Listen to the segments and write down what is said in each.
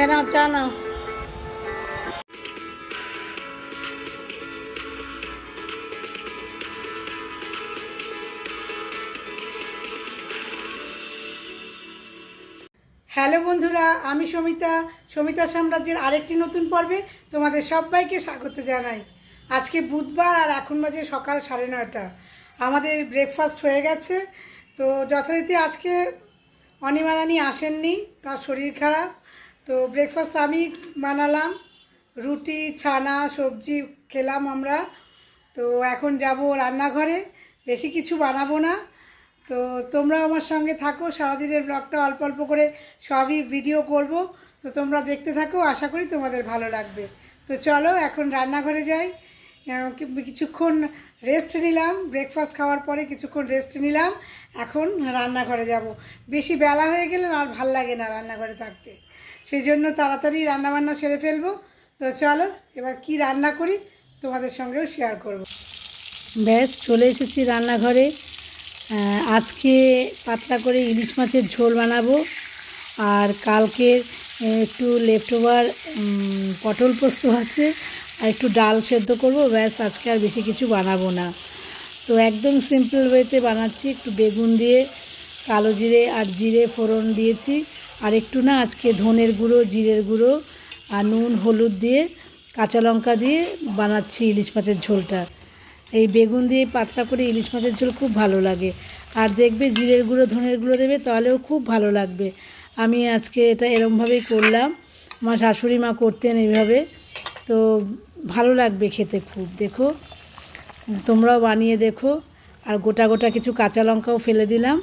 এ নাও, চা হ্যালো বন্ধুরা, আমি সমিতা। সমিতা সাম্রাজ্যের আরেকটি নতুন পর্বে তোমাদের সবাইকে স্বাগত জানাই। আজকে বুধবার আর এখন বাজে সকাল সাড়ে নয়টা। আমাদের ব্রেকফাস্ট হয়ে গেছে। তো যথারীতি আজকে অনিমারানি আসেননি, তার শরীর খারাপ। তো ব্রেকফাস্ট আমি বানালাম। রুটি, ছানা, সবজি খেলাম আমরা। তো এখন যাব রান্নাঘরে। বেশি কিছু বানাবো না। তো তোমরা আমার সঙ্গে থাকো। সারাদিনের ব্লগটা অল্প অল্প করে সবই ভিডিও করব। তো তোমরা দেখতে থাকো। আশা করি তোমাদের ভালো লাগবে। তো চলো এখন রান্নাঘরে যাই। কিছুক্ষণ রেস্ট নিলাম। ব্রেকফাস্ট খাওয়ার পরে কিছুক্ষণ রেস্ট নিলাম। এখন রান্নাঘরে যাব। বেশি বেলা হয়ে গেলে আর ভালো লাগে না রান্নাঘরে থাকতে। সেই জন্য তাড়াতাড়ি রান্নাবান্না সেরে ফেলব। তো চলো, এবার কি রান্না করি তোমাদের সঙ্গেও শেয়ার করব। ব্যাস, চলে এসেছি রান্নাঘরে। আজকে পাতলা করে ইলিশ মাছের ঝোল বানাবো। আর কালকে একটু লেফট ওভার পটল পোস্ত আছে, আর একটু ডাল সেদ্ধ করব। ব্যাস, আজকে আর বেশি কিছু বানাবো না। তো একদম সিম্পল ওয়েতে বানাচ্ছি। একটু বেগুন দিয়ে, কালো জিরে আর জিরে ফোড়ন দিয়েছি। আর একটু না আজকে ধনের গুঁড়ো, জিরের গুঁড়ো আর নুন, হলুদ দিয়ে, কাঁচা লঙ্কা দিয়ে বানাচ্ছি ইলিশ মাছের ঝোলটা। এই বেগুন দিয়ে পাতলা করে ইলিশ মাছের ঝোল খুব ভালো লাগে। আর দেখবে জিরের গুঁড়ো, ধনের গুঁড়ো দেবে, তাহলেও খুব ভালো লাগবে। আমি আজকে এটা এরমভাবেই করলাম। আমার শাশুড়ি মা করতেন এইভাবে তো ভালো লাগবে খেতে খুব, দেখো। তোমরাও বানিয়ে দেখো। আর গোটা গোটা কিছু কাঁচা লঙ্কাও ফেলে দিলাম।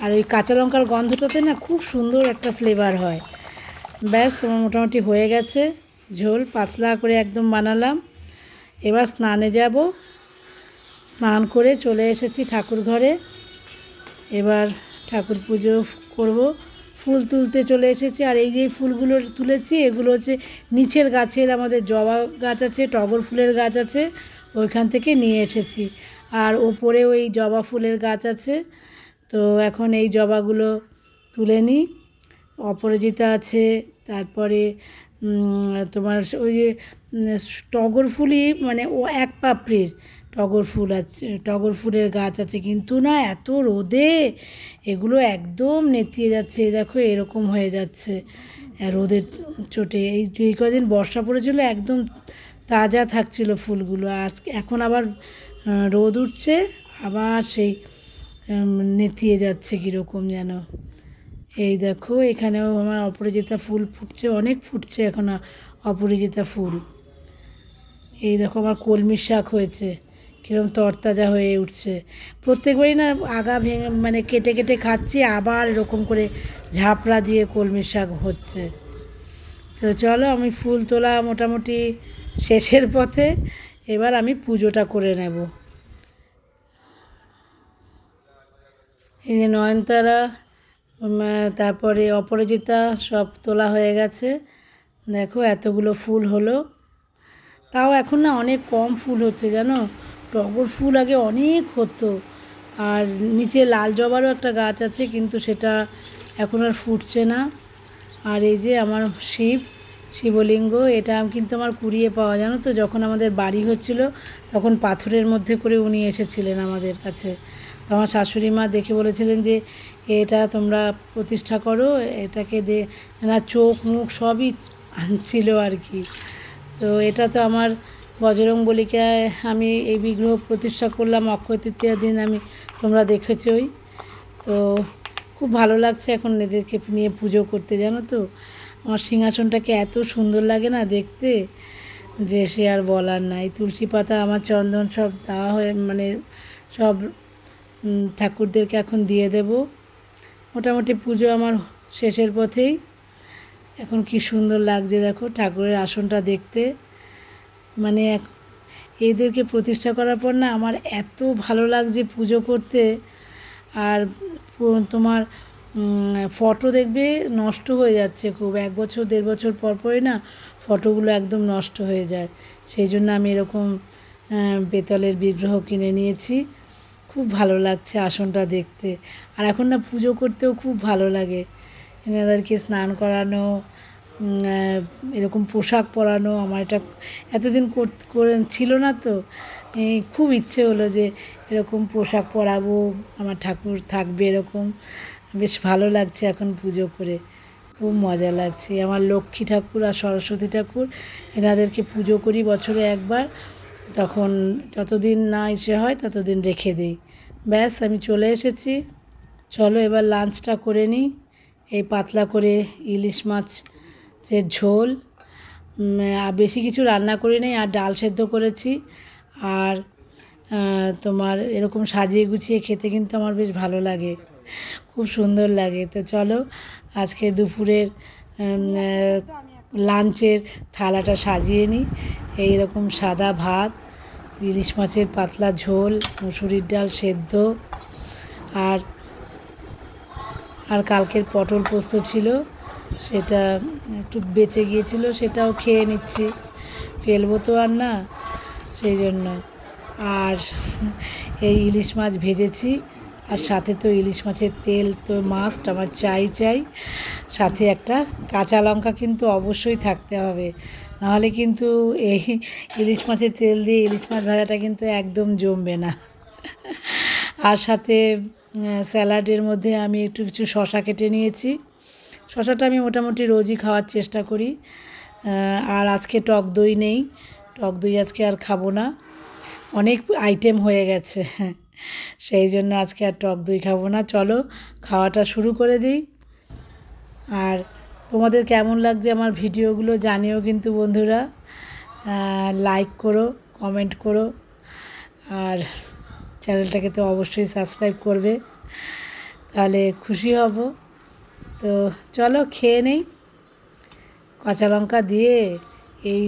আর ওই কাঁচা লঙ্কার গন্ধটাতে না খুব সুন্দর একটা ফ্লেভার হয়। ব্যাস, আমার মোটামুটি হয়ে গেছে। ঝোল পাতলা করে একদম বানালাম। এবার স্নানে যাব। স্নান করে চলে এসেছি ঠাকুর ঘরে। এবার ঠাকুর পুজো করব। ফুল তুলতে চলে এসেছি। আর এই যে ফুলগুলো তুলেছি, এগুলো হচ্ছে নিচের গাছের আমাদের জবা গাছ আছে, টগর ফুলের গাছ আছে, ওইখান থেকে নিয়ে এসেছি। আর ওপরে ওই জবা ফুলের গাছ আছে। তো এখন এই জবাগুলো তুলে নিই। অপরাজিতা আছে, তারপরে তোমার ওই যে টগর ফুলই মানে ও এক পাপড়ির টগর ফুল আছে, টগর ফুলের গাছ আছে কিন্তু না এত রোদে, এগুলো একদম নেতিয়ে যাচ্ছে। দেখো এরকম হয়ে যাচ্ছে রোদের চোটে। এই এই কদিন বর্ষা পড়েছিল, একদম তাজা থাকছিল ফুলগুলো। আজকে, এখন আবার রোদ উঠছে, আবার সেই নেতিয়ে যাচ্ছে কীরকম যেন। এই দেখো, এখানেও আমার অপরাজিতা ফুল ফুটছে, অনেক ফুটছে এখন অপরাজিতা ফুল। এই দেখো, আমার কলমি শাক হয়েছে, কীরকম তরতাজা হয়ে উঠছে। প্রত্যেকবারই না আগা ভেঙে মানে কেটে কেটে খাচ্ছি, আবার এরকম করে ঝাপড়া দিয়ে কলমি শাক হচ্ছে। তো চলো, আমি ফুল তোলা মোটামুটি শেষের পথে, এবার আমি পুজোটা করে নেব। এই যে নয়নতারা তারপরে অপরাজিতা, সব তোলা হয়ে গেছে। দেখো, এতগুলো ফুল হলো। তাও এখন না অনেক কম ফুল হচ্ছে, জানো? টগর ফুল আগে অনেক হতো। আর নিচে লাল জবারও একটা গাছ আছে, কিন্তু সেটা এখন আর ফুটছে না। আর এই যে আমার শিব, শিবলিঙ্গ, এটা কিন্তু আমার কুড়িয়ে পাওয়া, জানো তো? যখন আমাদের বাড়ি হচ্ছিল, তখন পাথরের মধ্যে করে উনি এসেছিলেন আমাদের কাছে। তো আমার শাশুড়ি মা দেখে বলেছিলেন যে, এটা তোমরা প্রতিষ্ঠা করো, এটাকে দে না, চোখ মুখ সবই ছিল আর কি। তো এটা তো আমার বজরং আমি এই বিগ্রহ প্রতিষ্ঠা করলাম, অক্ষয় তৃতীয়ার দিন আমি তোমরা দেখেছই। তো খুব ভালো লাগছে এখন এদেরকে নিয়ে পুজো করতে, জানো তো? আমার সিংহাসনটাকে এত সুন্দর লাগে না দেখতে যে সে আর বলার নাই। তুলসী পাতা, আমার চন্দন সব দেওয়া হয়ে মানে সব ঠাকুরদেরকে এখন দিয়ে দেব। মোটামুটি পুজো আমার শেষের পথেই। এখন কি সুন্দর লাগছে দেখো ঠাকুরের আসনটা দেখতে। মানে এদেরকে প্রতিষ্ঠা করার পর না আমার এত ভালো লাগছে পুজো করতে। আর তোমার ফটো দেখবে নষ্ট হয়ে যাচ্ছে খুব। এক বছর, দেড় বছর পর পরে না ফটোগুলো একদম নষ্ট হয়ে যায়। সেই জন্য আমি এরকম বেতলের বিগ্রহ কিনে নিয়েছি। খুব ভালো লাগছে আসনটা দেখতে। আর এখন না পুজো করতেও খুব ভালো লাগে। এনাদেরকে স্নান করানো এরকম পোশাক পরানো আমার এটা এতদিন ছিল না তো। খুব ইচ্ছে হলো যে এরকম পোশাক পরাবো, আমার ঠাকুর থাকবে এরকম। বেশ ভালো লাগছে এখন পুজো করে। খুব মজা লাগছে। আমার লক্ষ্মী ঠাকুর আর সরস্বতী ঠাকুর এনাদেরকে পুজো করি বছরে একবার। তখন যতদিন না এসে হয় ততদিন রেখে দিই। ব্যাস, আমি চলে এসেছি। চলো এবার লাঞ্চটা করে নিই। এই পাতলা করে ইলিশ মাছ যে ঝোল বেশি কিছু রান্না করি নেই, আর ডাল সেদ্ধ করেছি। আর তোমার এরকম সাজিয়ে গুছিয়ে খেতে কিন্তু আমার বেশ ভালো লাগে। খুব সুন্দর লাগে। তো চলো, আজকে দুপুরের লাঞ্চের থালাটা সাজিয়ে নিই। এইরকম সাদা ভাত ইলিশ মাছের পাতলা ঝোল, মুসুরির ডাল সেদ্ধ, আর আর কালকের পটল পোস্ত ছিল, সেটা একটু বেঁচে গিয়েছিল, সেটাও খেয়ে নিচ্ছি। ফেলব তো আর না, সেই জন্য। আর এই ইলিশ মাছ ভেজেছি, আর সাথে তো ইলিশ মাছের তেল তো মাস্ট আমার চাই চাই। সাথে একটা কাঁচা লঙ্কা কিন্তু অবশ্যই থাকতে হবে। নাহলে কিন্তু এই ইলিশ মাছের তেল দিয়ে ইলিশ মাছ ভাজাটা কিন্তু একদম জমবে না। আর সাথে স্যালাডের মধ্যে আমি একটু কিছু শশা কেটে নিয়েছি। শশাটা আমি মোটামুটি রোজই খাওয়ার চেষ্টা করি। আর আজকে টক দই নেই। টক দই আজকে আর খাব না। অনেক আইটেম হয়ে গেছে। সেই জন্য আজকে আর টক দই খাব না। চলো, খাওয়াটা শুরু করে দিই। আর তোমাদের কেমন লাগছে আমার ভিডিওগুলো জানিও কিন্তু বন্ধুরা। লাইক করো কমেন্ট করো, আর চ্যানেলটাকে তো অবশ্যই সাবস্ক্রাইব করবে। তাহলে খুশি হব। তো চলো খেয়ে নেই। কাঁচা লঙ্কা দিয়ে এই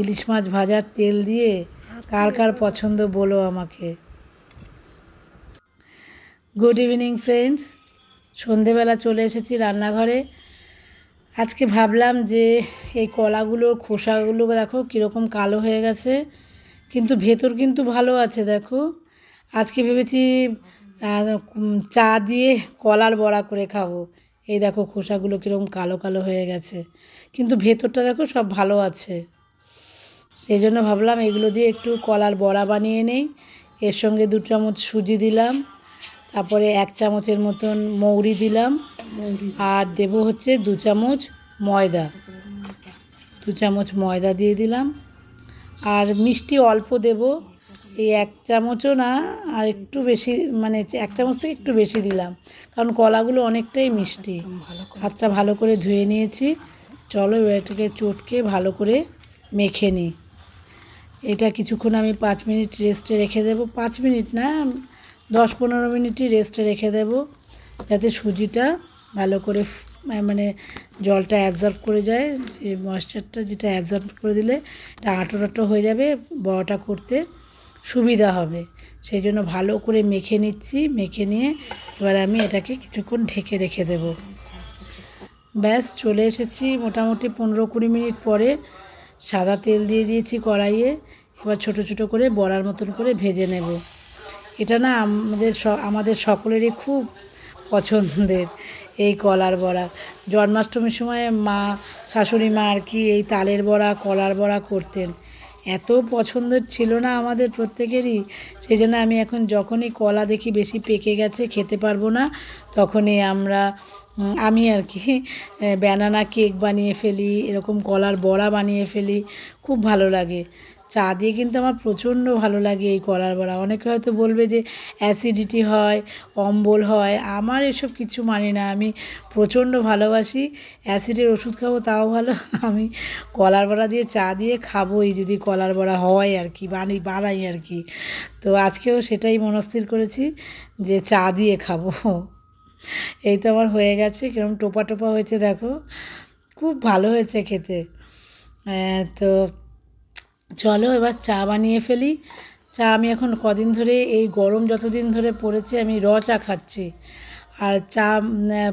ইলিশ মাছ ভাজার তেল দিয়ে কার কার পছন্দ বলো আমাকে। গুড ইভিনিং ফ্রেন্ডস সন্ধেবেলা চলে এসেছি রান্নাঘরে। আজকে ভাবলাম যে এই কলাগুলোর খোসাগুলো দেখো কীরকম কালো হয়ে গেছে। কিন্তু ভেতর কিন্তু ভালো আছে, দেখো। আজকে ভেবেছি চা দিয়ে কলার বড়া করে খাব। এই দেখো খোসাগুলো কীরকম কালো কালো হয়ে গেছে। কিন্তু ভেতরটা দেখো সব ভালো আছে। সেই জন্য ভাবলাম এগুলো দিয়ে একটু কলার বড়া বানিয়ে নেই। এর সঙ্গে দু চামচ সুজি দিলাম। তারপরে এক চামচের মতন মৌরি দিলাম। আর দেব হচ্ছে দু চামচ ময়দা। দু চামচ ময়দা দিয়ে দিলাম। আর মিষ্টি অল্প দেব। এই এক চামচও না আর একটু বেশি মানে এক চামচ থেকে একটু বেশি দিলাম। কারণ কলাগুলো অনেকটাই মিষ্টি। হাতটা ভালো করে ধুয়ে নিয়েছি। চলো এটাকে চটকে ভালো করে মেখে নিই। এটা কিছুক্ষণ আমি পাঁচ মিনিট রেস্টে রেখে দেবো। পাঁচ মিনিট না দশ পনেরো মিনিটই রেস্টে রেখে দেবো, যাতে সুজিটা ভালো করে মানে জলটা অ্যাবজর্ব করে যায়, যে ময়েশ্চারটা যেটা অ্যাবজর্ব করে দিলে এটা আঁটো টাটো হয়ে যাবে, বড়টা করতে সুবিধা হবে। সেই জন্য ভালো করে মেখে নিচ্ছি, মেখে নিয়ে এবার আমি এটাকে কিছুক্ষণ ঢেকে রেখে দেবো। ব্যাস, চলে এসেছি মোটামুটি পনেরো কুড়ি মিনিট পরে। সাদা তেল দিয়ে দিয়েছি কড়াইয়ে, এবার ছোট ছোট করে বড়ার মতন করে ভেজে নেব। এটা না আমাদের আমাদের সকলেরই খুব পছন্দের এই কলার বড়া। জন্মাষ্টমীর সময় মা, শাশুড়ি মা আর কি এই তালের বড়া, কলার বড়া করতেন। এত পছন্দের ছিল না আমাদের প্রত্যেকেরই। সেই জন্য আমি এখন যখনই কলা দেখি বেশি পেকে গেছে, খেতে পারব না, তখনই আমরা আমি আর কি ব্যানানা কেক বানিয়ে ফেলি, এরকম কলার বড়া বানিয়ে ফেলি। খুব ভালো লাগে। চা দিয়ে কিন্তু আমার প্রচণ্ড ভালো লাগে এই কলার বড়া। অনেকে হয়তো বলবে যে অ্যাসিডিটি হয়, অম্বল হয়, আমার এসব কিছু মানে না। আমি প্রচণ্ড ভালোবাসি অ্যাসিডের ওষুধ খাব তাও ভালো। আমি কলার বড়া দিয়ে চা দিয়ে খাবোই যদি কলার বড়া হয় আর কি, বানি, বানাই আর কি। তো আজকেও সেটাই মনস্থির করেছি যে চা দিয়ে খাব। এই তো আমার হয়ে গেছে, কিরম টোপা টোপা হয়েছে দেখো। খুব ভালো হয়েছে খেতে। তো চলো এবার চা বানিয়ে ফেলি। চা আমি এখন কদিন ধরে এই গরম যতদিন ধরে পড়েছে আমি র চা খাচ্ছি। আর চা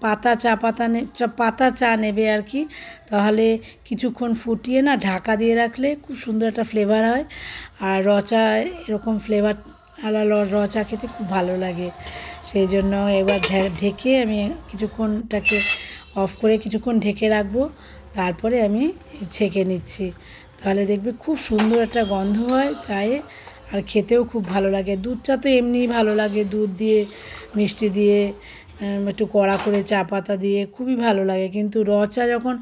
পাতা চা, পাতা নে, চা, পাতা চা নেবে আর কি। তাহলে কিছুক্ষণ ফুটিয়ে না ঢাকা দিয়ে রাখলে খুব সুন্দর একটা ফ্লেভার হয়। আর র চা, এরকম ফ্লেভার আলা র- র চা খেতে খুব ভালো লাগে। সেই জন্য এবার ঢেকে আমি কিছুক্ষণটাকে অফ করে কিছুক্ষণ ঢেকে রাখব। তারপরে আমি ছেঁকে নিচ্ছি। তাহলে দেখবে খুব সুন্দর একটা গন্ধ হয় চায়ে আর খেতেও খুব ভালো লাগে। দুধ চা তো এমনিই ভালো লাগে, দুধ দিয়ে, মিষ্টি দিয়ে একটু কড়া করে চা পাতা দিয়ে খুবই ভালো লাগে। কিন্তু র চা যখন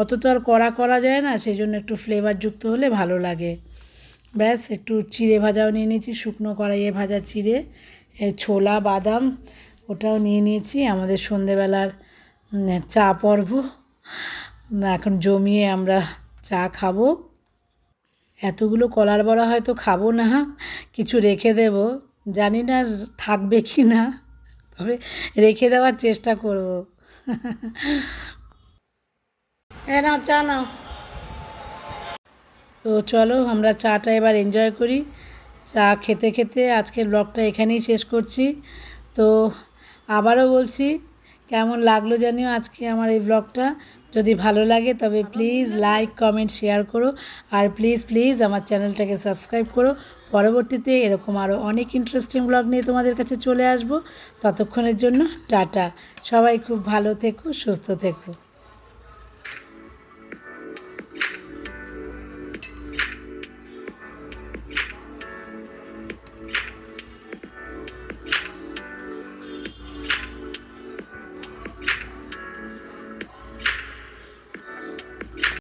অত তো আর কড়া করা যায় না সেই জন্য একটু ফ্লেভারযুক্ত হলে ভালো লাগে। ব্যাস, একটু চিড়ে ভাজাও নিয়ে নিয়েছি, শুকনো কড়াইয়ে ভাজা চিড়ে ছোলা, বাদাম, ওটাও নিয়ে নিয়েছি। আমাদের সন্ধেবেলার চা পর্ব। এখন জমিয়ে আমরা চা খাব। এতগুলো কলার বড়া হয়তো খাব না, কিছু রেখে দেব। জানি না থাকবে কি না, তবে রেখে দেওয়ার চেষ্টা করব। এ নাও, চা নাও। তো চলো, আমরা চাটা এবার এনজয় করি। চা খেতে খেতে আজকের ব্লগটা এখানেই শেষ করছি। তো আবারও বলছি, কেমন লাগল জানিও আজকে আমার এই ব্লগটা যদি ভালো লাগে, তবে প্লিজ লাইক কমেন্ট শেয়ার করো। আর প্লিজ প্লিজ আমার চ্যানেলটাকে সাবস্ক্রাইব করো। পরবর্তীতে এরকম আরও অনেক ইন্টারেস্টিং ব্লগ নিয়ে তোমাদের কাছে চলে আসব। ততক্ষণের জন্য টাটা। সবাই খুব ভালো থেকো, সুস্থ থেকো।